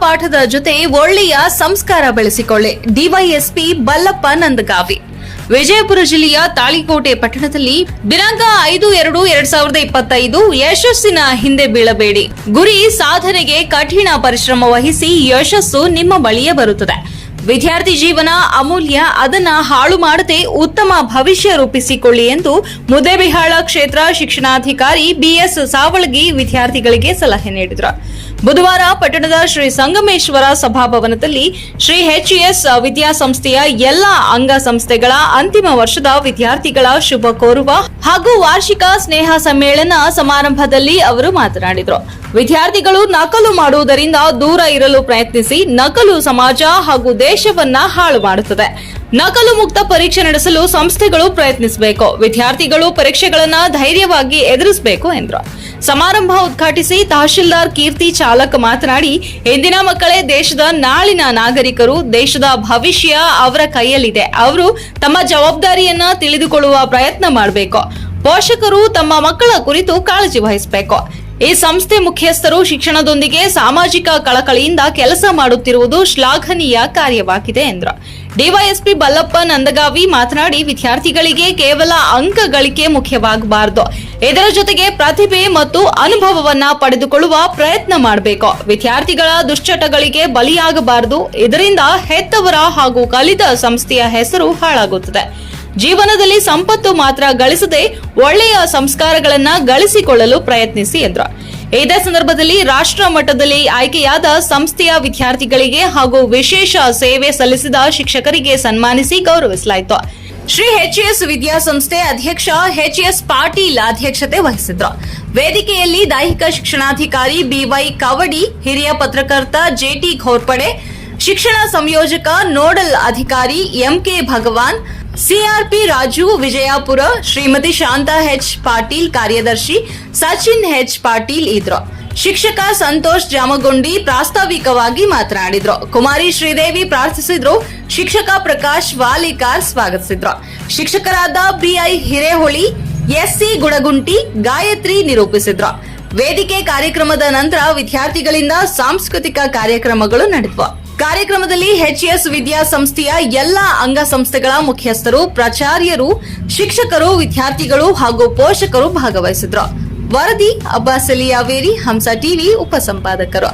ಪಾಠದ ಜೊತೆ ಒಳ್ಳೆಯ ಸಂಸ್ಕಾರ ಬೆಳೆಸಿಕೊಳ್ಳಿ. ಡಿವೈಎಸ್ಪಿ ಬಲ್ಲಪ್ಪ ನಂದಗಾವಿ. ವಿಜಯಪುರ ಜಿಲ್ಲೆಯ ತಾಳಿಕೋಟೆ ಪಟ್ಟಣದಲ್ಲಿ ದಿನಾಂಕ ಐದು ಎರಡು ಎರಡ್ ಸಾವಿರದ ಇಪ್ಪತ್ತೈದು ಯಶಸ್ಸಿನ ಹಿಂದೆ ಬೀಳಬೇಡಿ. ಗುರಿ ಸಾಧನೆಗೆ ಕಠಿಣ ಪರಿಶ್ರಮ ವಹಿಸಿ ಯಶಸ್ಸು ನಿಮ್ಮ ಬಳಿಯೇ ಬರುತ್ತದೆ. ವಿದ್ಯಾರ್ಥಿ ಜೀವನ ಅಮೂಲ್ಯ, ಅದನ್ನ ಹಾಳು ಮಾಡದೆ ಉತ್ತಮ ಭವಿಷ್ಯ ರೂಪಿಸಿಕೊಳ್ಳಿ ಎಂದು ಮುದೇಬಿಹಾಳ ಕ್ಷೇತ್ರ ಶಿಕ್ಷಣಾಧಿಕಾರಿ ಬಿಎಸ್ ಸಾವಳಗಿ ವಿದ್ಯಾರ್ಥಿಗಳಿಗೆ ಸಲಹೆ ನೀಡಿದರು. ಬುಧವಾರ ಪಟ್ಟಣದ ಶ್ರೀ ಸಂಗಮೇಶ್ವರ ಸಭಾಭವನದಲ್ಲಿ ಶ್ರೀ ಎಚ್ಇಎಸ್ ವಿದ್ಯಾಸಂಸ್ಥೆಯ ಎಲ್ಲ ಅಂಗ ಸಂಸ್ಥೆಗಳ ಅಂತಿಮ ವರ್ಷದ ವಿದ್ಯಾರ್ಥಿಗಳ ಶುಭ ಕೋರುವ ಹಾಗೂ ವಾರ್ಷಿಕ ಸ್ನೇಹ ಸಮ್ಮೇಳನ ಸಮಾರಂಭದಲ್ಲಿ ಅವರು ಮಾತನಾಡಿದರು. ವಿದ್ಯಾರ್ಥಿಗಳು ನಕಲು ಮಾಡುವುದರಿಂದ ದೂರ ಇರಲು ಪ್ರಯತ್ನಿಸಿ ನಕಲು ಸಮಾಜ ಹಾಗೂ ದೇಶವನ್ನ ಹಾಳು ಮಾಡುತ್ತದೆ ನಕಲು ಮುಕ್ತ ಪರೀಕ್ಷೆ ನಡೆಸಲು ಸಂಸ್ಥೆಗಳು ಪ್ರಯತ್ನಿಸಬೇಕು. ವಿದ್ಯಾರ್ಥಿಗಳು ಪರೀಕ್ಷೆಗಳನ್ನ ಧೈರ್ಯವಾಗಿ ಎದುರಿಸಬೇಕು ಎಂದರು. ಸಮಾರಂಭ ಉದ್ಘಾಟಿಸಿ ತಹಶೀಲ್ದಾರ್ ಕೀರ್ತಿ ಚಾಲಕ್ ಮಾತನಾಡಿ, ಇಂದಿನ ಮಕ್ಕಳೇ ದೇಶದ ನಾಳಿನ ನಾಗರಿಕರು, ದೇಶದ ಭವಿಷ್ಯ ಅವರ ಕೈಯಲ್ಲಿದೆ. ಅವರು ತಮ್ಮ ಜವಾಬ್ದಾರಿಯನ್ನ ತಿಳಿದುಕೊಳ್ಳುವ ಪ್ರಯತ್ನ ಮಾಡಬೇಕು. ಪೋಷಕರು ತಮ್ಮ ಮಕ್ಕಳ ಕುರಿತು ಕಾಳಜಿ ವಹಿಸಬೇಕು. ಈ ಸಂಸ್ಥೆ ಮುಖ್ಯಸ್ಥರು ಶಿಕ್ಷಣದೊಂದಿಗೆ ಸಾಮಾಜಿಕ ಕಳಕಳಿಯಿಂದ ಕೆಲಸ ಮಾಡುತ್ತಿರುವುದು ಶ್ಲಾಘನೀಯ ಕಾರ್ಯವಾಗಿದೆ, ಎಂದರು. ಡಿವೈಎಸ್ಪಿ ಬಲ್ಲಪ್ಪ ನಂದಗಾವಿ ಮಾತನಾಡಿ, ವಿದ್ಯಾರ್ಥಿಗಳಿಗೆ ಕೇವಲ ಅಂಕ ಗಳಿಕೆ ಮುಖ್ಯವಾಗಬಾರದು. ಇದರ ಜೊತೆಗೆ ಪ್ರತಿಭೆ ಮತ್ತು ಅನುಭವವನ್ನ ಪಡೆದುಕೊಳ್ಳುವ ಪ್ರಯತ್ನ ಮಾಡಬೇಕು. ವಿದ್ಯಾರ್ಥಿಗಳ ದುಶ್ಚಟಗಳಿಗೆ ಬಲಿಯಾಗಬಾರದು. ಇದರಿಂದ ಹೆತ್ತವರ ಹಾಗೂ ಕಲಿತ ಸಂಸ್ಥೆಯ ಹೆಸರು ಹಾಳಾಗುತ್ತದೆ. ಜೀವನದಲ್ಲಿ ಸಂಪತ್ತು ಮಾತ್ರ ಗಳಿಸದೆ ಒಳ್ಳೆಯ ಸಂಸ್ಕಾರಗಳನ್ನ ಗಳಿಸಿಕೊಳ್ಳಲು ಪ್ರಯತ್ನಿಸಿ ಎಂದರು. ಇದೇ ಸಂದರ್ಭದಲ್ಲಿ ರಾಷ್ಟ್ರ ಮಟ್ಟದಲ್ಲಿ ಆಯ್ಕೆಯಾದ ಸಂಸ್ಥೆಯ ವಿದ್ಯಾರ್ಥಿಗಳಿಗೆ ಹಾಗೂ ವಿಶೇಷ ಸೇವೆ ಸಲ್ಲಿಸಿದ ಶಿಕ್ಷಕರಿಗೆ ಸನ್ಮಾನಿಸಿ ಗೌರವಿಸಲಾಯಿತು. ಶ್ರೀ ಎಚ್ಎಸ್ ವಿದ್ಯಾಸಂಸ್ಥೆ ಅಧ್ಯಕ್ಷ ಎಚ್ಎಸ್ ಪಾಟೀಲ್ ಅಧ್ಯಕ್ಷತೆ ವಹಿಸಿದ್ರು. ವೇದಿಕೆಯಲ್ಲಿ ದೈಹಿಕ ಶಿಕ್ಷಣಾಧಿಕಾರಿ ಬಿವೈ ಕವಡಿ, ಹಿರಿಯ ಪತ್ರಕರ್ತ ಜೆಟಿ ಘೋರ್ಪಡೆ ಶಿಕ್ಷಣ ಸಂಯೋಜಕ ನೋಡಲ್ ಅಧಿಕಾರಿ MK Bhagwan, CRP Raju Vijayapura, Shrimati Shanta H Patil ಕಾರ್ಯದರ್ಶಿ ಸಚಿನ್ ಹೆಚ್ ಪಾಟೀಲ್ ಇದ್ರು. ಶಿಕ್ಷಕ ಸಂತೋಷ್ ಜಾಮಗುಂಡಿ ಪ್ರಾಸ್ತಾವಿಕವಾಗಿ ಮಾತನಾಡಿದ್ರು. ಕುಮಾರಿ ಶ್ರೀದೇವಿ ಪ್ರಾರ್ಥಿಸಿದ್ರು. ಶಿಕ್ಷಕ ಪ್ರಕಾಶ್ ವಾಲಿಕಾರ್ ಸ್ವಾಗತಿಸಿದ್ರು. ಶಿಕ್ಷಕರಾದ ಬಿಐ ಹಿರೇಹೊಳಿ, ಎಸ್ಸಿ ಗುಡಗುಂಟಿ, ಗಾಯತ್ರಿ ನಿರೂಪಿಸಿದ್ರು. ವೇದಿಕೆ ಕಾರ್ಯಕ್ರಮದ ನಂತರ ವಿದ್ಯಾರ್ಥಿಗಳಿಂದ ಸಾಂಸ್ಕೃತಿಕ ಕಾರ್ಯಕ್ರಮಗಳು ನಡೆದವು. ಕಾರ್ಯಕ್ರಮದಲ್ಲಿ ಎಚ್ಎಸ್ ವಿದ್ಯಾಸಂಸ್ಥೆಯ ಎಲ್ಲಾ ಅಂಗಸಂಸ್ಥೆಗಳ ಮುಖ್ಯಸ್ಥರು, ಪ್ರಾಚಾರ್ಯರು, ಶಿಕ್ಷಕರು, ವಿದ್ಯಾರ್ಥಿಗಳು ಹಾಗೂ ಪೋಷಕರು ಭಾಗವಹಿಸಿದ್ರು ವರದಿ, ಅಬ್ಬಾಸಲಿಯಾವೇರಿ ಹಂಸಾ ಹಂಸ ಟಿವಿ ಉಪಸಂಪಾದಕರು.